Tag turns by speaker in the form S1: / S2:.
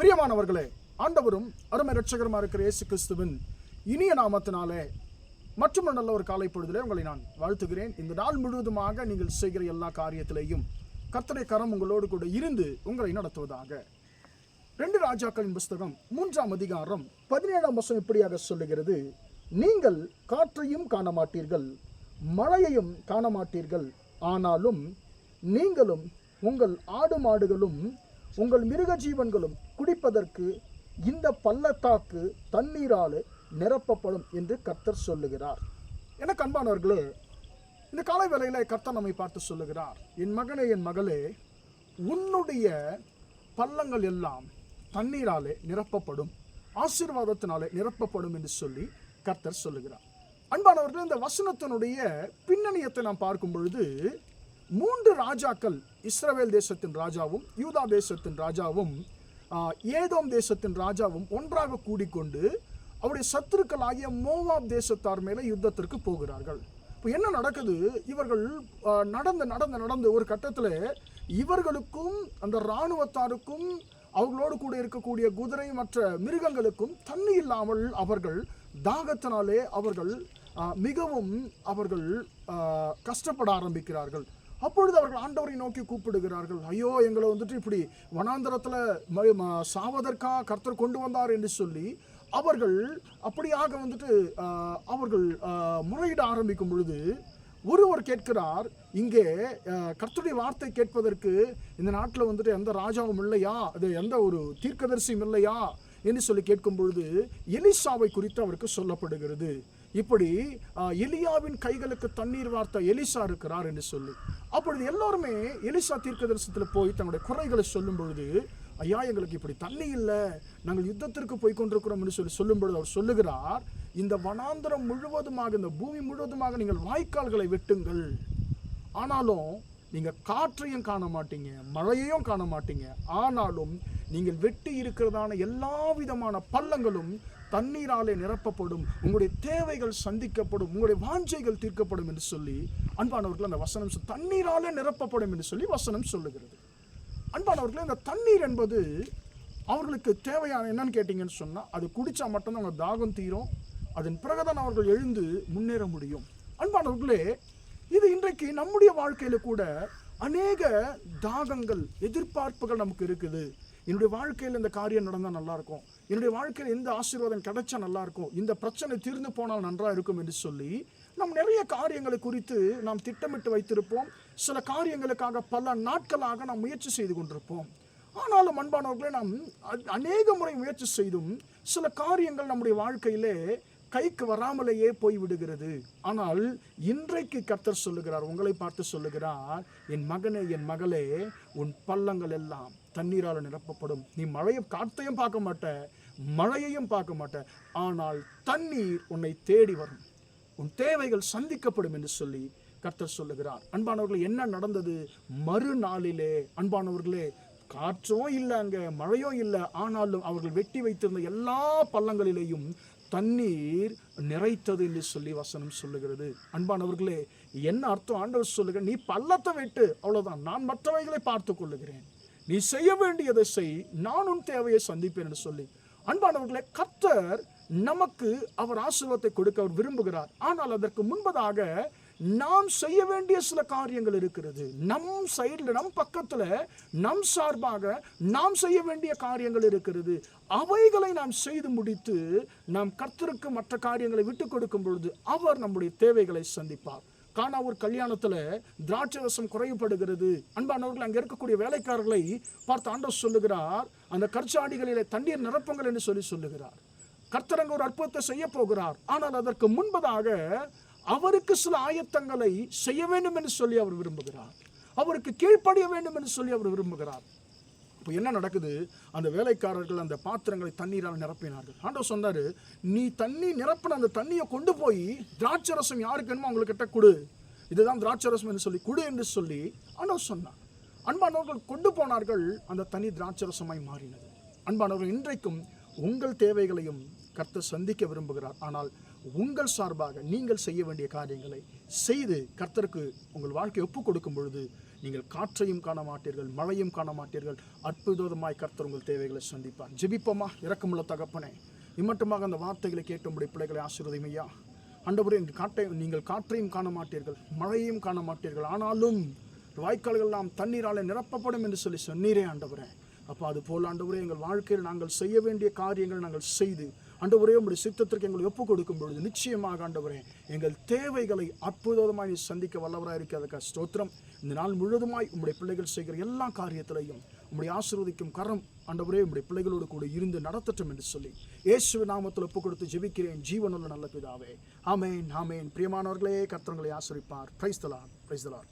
S1: பிரியமானவர்களே ஆண்டவரும் அருமை ரட்சகருமா இருக்கிற இயேசு கிறிஸ்துவின் இனிய நாமத்தினாலே மற்றும் நல்ல ஒரு காலை பொழுதிலே உங்களை நான் வாழ்த்துகிறேன். இந்த நாள் முழுவதுமாக நீங்கள் செய்கிற எல்லா காரியத்திலேயும் கர்த்தரை கரம் உங்களோடு கூட இருந்து உங்களை நடத்துவதாக. ரெண்டு ராஜாக்களின் புஸ்தகம் மூன்றாம் அதிகாரம் பதினேழாம் வருஷம் இப்படியாக சொல்லுகிறது. நீங்கள் காற்றையும் காண மாட்டீர்கள் மழையையும் காண மாட்டீர்கள் ஆனாலும் நீங்களும் உங்கள் ஆடு மாடுகளும் உங்கள் மிருக ஜீவன்களும் குடிப்பதற்கு இந்த பள்ளத்தாக்கு தண்ணீராலே நிரப்பப்படும் என்று கர்த்தர் சொல்லுகிறார். எனக்கு அன்பானவர்களே இந்த காலை வேலையில் கர்த்தர் நம்மை பார்த்து சொல்லுகிறார். என் மகனே என் மகளே உன்னுடைய பள்ளங்கள் எல்லாம் தண்ணீராலே நிரப்பப்படும் ஆசீர்வாதத்தினாலே நிரப்பப்படும் என்று சொல்லி கர்த்தர் சொல்லுகிறார். அன்பானவர்கள் இந்த வசனத்தினுடைய பின்னணியத்தை நாம் பார்க்கும் பொழுது மூன்று ராஜாக்கள் இஸ்ரவேல் தேசத்தின் ராஜாவும் யூதா தேசத்தின் ராஜாவும் ஏதோம் தேசத்தின் ராஜாவும் ஒன்றாக கூடிக்கொண்டு அவருடைய சத்துருக்களாகிய மோவாப் தேசத்தார் மேலே யுத்தத்திற்கு போகிறார்கள். இப்போ என்ன நடக்குது? இவர்கள் நடந்து நடந்து நடந்து ஒரு கட்டத்தில் இவர்களுக்கும் அந்த இராணுவத்தாருக்கும் அவர்களோடு கூட இருக்கக்கூடிய குதிரை மற்ற மிருகங்களுக்கும் தண்ணி இல்லாமல் அவர்கள் தாகத்தினாலே அவர்கள் மிகவும் அவர்கள் கஷ்டப்பட ஆரம்பிக்கிறார்கள். அப்பொழுது அவர்கள் ஆண்டவரை நோக்கி கூப்பிடுகிறார்கள். ஐயோ எங்களை வந்துட்டு இப்படி வனாந்தரத்தில் சாவதற்கா கர்த்தர் கொண்டு வந்தார் என்று சொல்லி அவர்கள் அப்படியாக வந்துட்டு அவர்கள் முறையிட ஆரம்பிக்கும் பொழுது ஒருவர் கேட்கிறார் இங்கே கர்த்தருடைய வார்த்தை கேட்பதற்கு இந்த நாட்டில் வந்துட்டு எந்த ராஜாவும் இல்லையா? அது எந்த ஒரு தீர்க்கதரிசியும் இல்லையா? என்று சொல்லி கேட்கும் பொழுது எலிசாவை குறித்து அவருக்கு சொல்லப்படுகிறது. இப்படி எலியாவின் கைகளுக்கு தண்ணீர் வார்த்த எலிசா இருக்கிறார் என்று சொல்லி. அப்பொழுது எல்லோருமே எலிசா தீர்க்கதரிசனத்தில் போய் தங்களுடைய குறைகளை சொல்லும் பொழுது ஐயா எங்களுக்கு இப்படி தண்ணி இல்லை நாங்கள் யுத்தத்திற்கு போய் கொண்டிருக்கிறோம் என்று சொல்லி சொல்லும் பொழுது அவர் சொல்லுகிறார் இந்த வனாந்தரம் முழுவதுமாக இந்த பூமி முழுவதுமாக நீங்கள் வாய்க்கால்களை வெட்டுங்கள். ஆனாலும் நீங்கள் காற்றையும் காண மாட்டீங்க மழையையும் காண மாட்டீங்க. ஆனாலும் நீங்கள் வெட்டி இருக்கிறதான எல்லா விதமான பள்ளங்களும் தண்ணீராலே நிரப்பப்படும் உங்களுடைய தேவைகள் சந்திக்கப்படும் உங்களுடைய வாஞ்சைகள் தீர்க்கப்படும் என்று சொல்லி அன்பானவர்கள் அந்த வசனம் தண்ணீராலே நிரப்பப்படும் என்று சொல்லி வசனம் சொல்லுகிறது. அன்பானவர்களே இந்த தண்ணீர் என்பது அவர்களுக்கு தேவையான என்னன்னு கேட்டிங்கன்னு சொன்னால் அது குடித்தா மட்டும்தான் அவங்க தாகம் தீரும் அதன் பிறகுதான் அவர்கள் எழுந்து முன்னேற முடியும். அன்பானவர்களே இது இன்றைக்கு நம்முடைய வாழ்க்கையில் கூட அநேக தாகங்கள் எதிர்பார்ப்புகள் நமக்கு இருக்குது. என்னுடைய வாழ்க்கையில் இந்த காரியம் நடந்தால் நல்லாயிருக்கும் என்னுடைய வாழ்க்கையில் எந்த ஆசீர்வாதம் கிடைச்சா நல்லா இருக்கும்? இந்த பிரச்சனை தீர்ந்து போனால் நன்றாக இருக்கும் என்று சொல்லி நாம் நிறைய காரியங்களை குறித்து நாம் திட்டமிட்டு வைத்திருப்போம். சில காரியங்களுக்காக பல நாட்களாக நாம் முயற்சி செய்து கொண்டிருப்போம். ஆனாலும் அன்பானவர்களை நாம் அநேக முறை முயற்சி செய்தும் சில காரியங்கள் நம்முடைய வாழ்க்கையிலே கைக்கு வராமலேயே போய்விடுகிறது. ஆனால் இன்றைக்கு கர்த்தர் சொல்லுகிறார் உங்களை பார்த்து சொல்லுகிறார் என் மகனே என் மகளே உன் பள்ளங்கள் எல்லாம் தண்ணீரால் நிரப்பப்படும். நீ மழையை காற்றையும் பார்க்க மாட்ட மழையையும் பார்க்க மாட்ட. ஆனால் தண்ணீர் உன்னை தேடி வரும். உன் தேவைகள் சந்திக்கப்படும் என்று சொல்லி கர்த்தர் சொல்லுகிறார். அன்பானவர்களே என்ன நடந்தது? மறுநாளிலே அன்பானவர்களே காற்றும் இல்லை அங்கே மழையும் இல்லை ஆனாலும் அவர்கள் வெட்டி வைத்திருந்த எல்லா பள்ளங்களிலேயும் தண்ணீர் நிறைத்தது என்று சொல்லி வசனம் சொல்லுகிறது. அன்பானவர்களே என்ன அர்த்தம்? ஆண்டவர் சொல்லுகிற நீ பள்ளத்தை விட்டு அவ்வளவுதான். நான் மற்றவைகளை பார்த்து கொள்ளுகிறேன். நீ செய்ய வேண்டியதை செய். நான் உன் தேவையை சந்திப்பேன் என்று சொல்லி. அன்பானவர்களே கர்த்தர் நமக்கு அவர் ஆசீர்வாதத்தை கொடுக்க அவர் விரும்புகிறார். ஆனால் அதற்கு முன்பதாக நாம் செய்ய வேண்டிய சில காரியங்கள் இருக்கிறது. நம் சைடில் நம் பக்கத்துல நம் சார்பாக நாம் செய்ய வேண்டிய காரியங்கள் இருக்கிறது. அவைகளை நாம் செய்து முடித்து நாம் கர்த்தருக்கு மற்ற காரியங்களை விட்டு கொடுக்கும் பொழுது அவர் நம்முடைய தேவைகளை சந்திப்பார். காணாவூர் கல்யாணத்துல திராட்சை ரசம் குறையப்படுகிறது அன்பானவர்கள் அங்க இருக்கக்கூடிய வேலைக்காரர்களை பார்த்து ஆண்டவர் சொல்லுகிறார். அந்த கற்சாடிகளிலே தண்ணீர் நிரப்புங்கள் என்று சொல்லி சொல்லுகிறார். கர்த்தரங்க ஒரு அற்புதத்தை செய்ய போகிறார். ஆனால் அதற்கு முன்பதாக அவருக்கு சில ஆயத்தங்களை செய்ய வேண்டும் என்று சொல்லி அவர் விரும்புகிறார். அவருக்கு கீழ்ப்படிய வேண்டும் என்று சொல்லி அவர் விரும்புகிறார். இப்போ என்ன நடக்குது? அந்த வேலைக்காரர்கள் அந்த பாத்திரங்களை தண்ணீரால் நிரப்பினார்கள். ஆண்டவர் சொன்னார் நீ தண்ணி நிரப்பின அந்த தண்ணியை கொண்டு போய் திராட்சரசம் யாருக்கு வேணுமோ அவங்கக்கிட்ட கொடு. இதுதான் திராட்சரசம் என்று சொல்லி கொடு என்று சொல்லி ஆண்டவர் சொன்னார். அன்பானவர்கள் கொண்டு போனார்கள் அந்த தனி திராட்சரசமாய் மாறினது. அன்பானவர்கள் இன்றைக்கும் உங்கள் தேவைகளையும் கர்த்தர் சந்திக்க விரும்புகிறார். ஆனால் உங்கள் சார்பாக நீங்கள் செய்ய வேண்டிய காரியங்களை செய்து கர்த்தருக்கு உங்கள் வாழ்க்கையை ஒப்புக் கொடுக்கும் பொழுது நீங்கள் காற்றையும் காண மாட்டீர்கள் மழையும் காண மாட்டீர்கள். அற்புதமாய் கர்த்தர் உங்கள் தேவைகளை சந்திப்பார். ஜெபிப்பமா? இரக்கமுள்ள தகப்பனே இம்மட்டுமாக அந்த வார்த்தைகளை கேட்டும்படி பிள்ளைகளை ஆசீர்வதிமையா ஆண்டவரே இந்த காட்டை நீங்கள் காற்றையும் காண மாட்டீர்கள் மழையும் காண மாட்டீர்கள். ஆனாலும் வாய்க்கால்கள்லாம் தண்ணீரால் தண்ணீராலே நிரப்பப்படும் என்று சொல்லி சொன்னீரே ஆண்டவரே. அப்போ அது போல் ஆண்டவரே எங்கள் வாழ்க்கையில் நாங்கள் செய்ய வேண்டிய காரியங்களை நாங்கள் செய்து ஆண்டவரே உங்களுடைய சித்தத்திற்கு எங்களை ஒப்புக் கொடுக்கும் பொழுது நிச்சயமாக ஆண்டவரே எங்கள் தேவைகளை அற்புதமாய் சந்திக்க வல்லவராக இருக்கிறதுக்கு ஸ்தோத்திரம். இந்த நாள் முழுவதுமாய் உங்களுடைய பிள்ளைகள் செய்கிற எல்லா காரியத்திலையும் உங்களுடைய ஆசீர்வதிக்கும் கரம் ஆண்டவரே உங்களுடைய பிள்ளைகளோடு கூட இருந்து நடத்தட்டும் என்று சொல்லி இயேசு நாமத்தில் ஒப்பு கொடுத்து ஜெபிக்கிறேன். ஜீவனுள்ள நல்ல பிதாவே. ஆமேன் ஆமேன். பிரியமானவர்களே கர்த்தங்களை ஆசிரிப்பார். பிரைஸ்தலார் பிரைஸ்தலார்